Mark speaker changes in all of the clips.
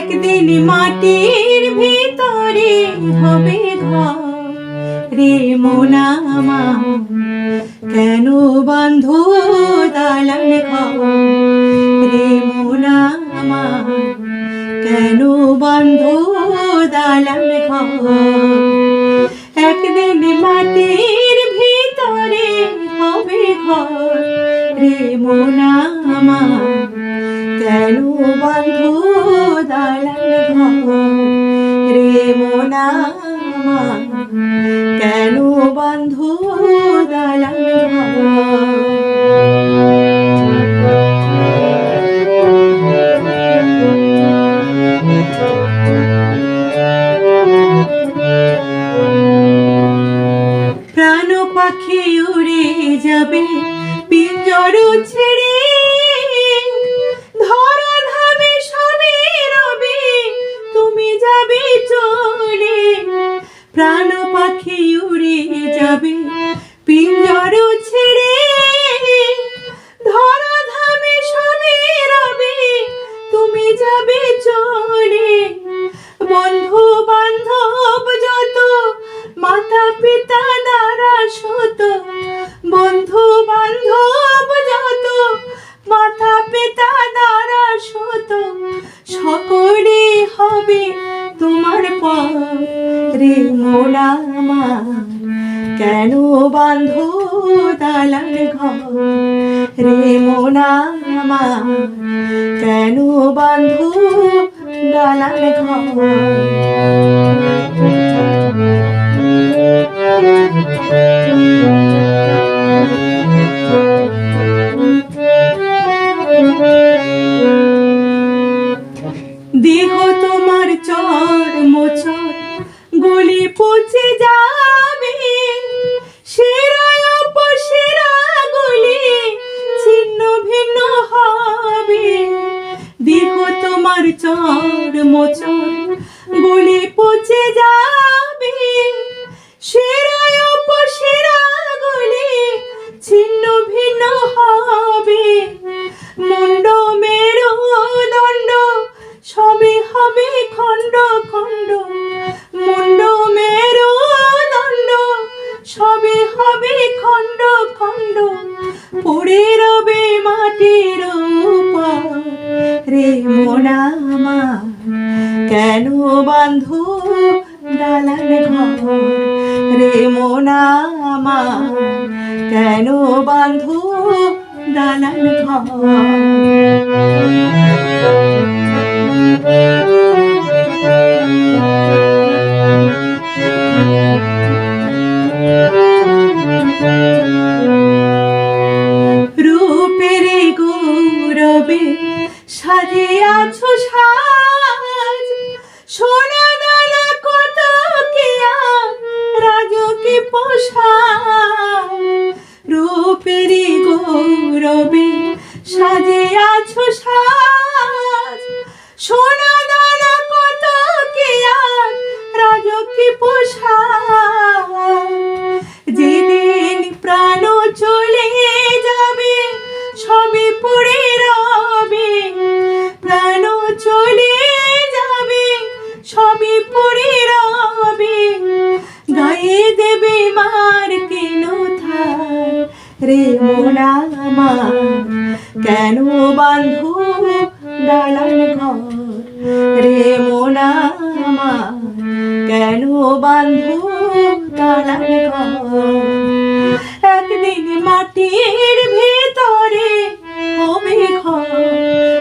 Speaker 1: একদিন মাটির ভিতরে হবে রে মোনা আমার, কেন বন্ধ দালান ঘর? রে মোনা আমার, কেন বন্ধ দালান একদিন মাটির ভিতরে হবে রে মোনা আমার কেন বন্ধ দালান রে মোনা কেন বন্ধ দালান প্রাণ পাখি উড়ে যাবে পিঞ্জর ছেড়ে চলে, প্রাণ পাখি উড়ে যাবে, পিঞ্জর ছেড়ে ধরা ধামে সবে রবে, তুমি যাবে চলে। বন্ধু বান্ধব যত মাতা পিতা দ্বারা শত বন্ধু বান্ধব যত মাতা পিতা দ্বারা শত সকলে হবে তোমার পরে রে কেন বান্ধ দালান ঘর? রে মোনা কেন বান্ধ তোমার চর মোচর গলি পচে যাবে। সেরায় অপসেরা গলি ছিন্ন ভিন্ন হবে। মুন্ড মেরু দণ্ড সবই হবে খণ্ড খণ্ড। মুন্ড মেরু দণ্ড সবই হবে খণ্ড খণ্ড। পড়ে রবে মাটির উপর রে মোনা আমার কেন বান্ধু দালান ঘর রে মোনা আমার কেন বান্ধু দালান ঘর? রূপের গৌরবে কেন বান্ধু দালান ঘর? রে মোনা কেন বান্ধু দালান ঘর? একদিন মাটির ভিতরে হবে ঘর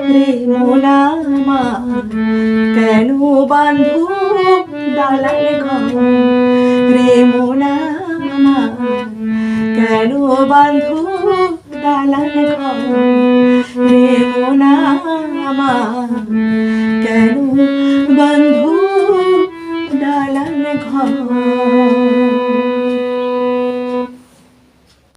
Speaker 1: রে মোনা কেন বান্ধু দালান ঘর? রে মোনা কেন বান্ধু দালান ঘর রে মোনা আমার কেন বান্ধু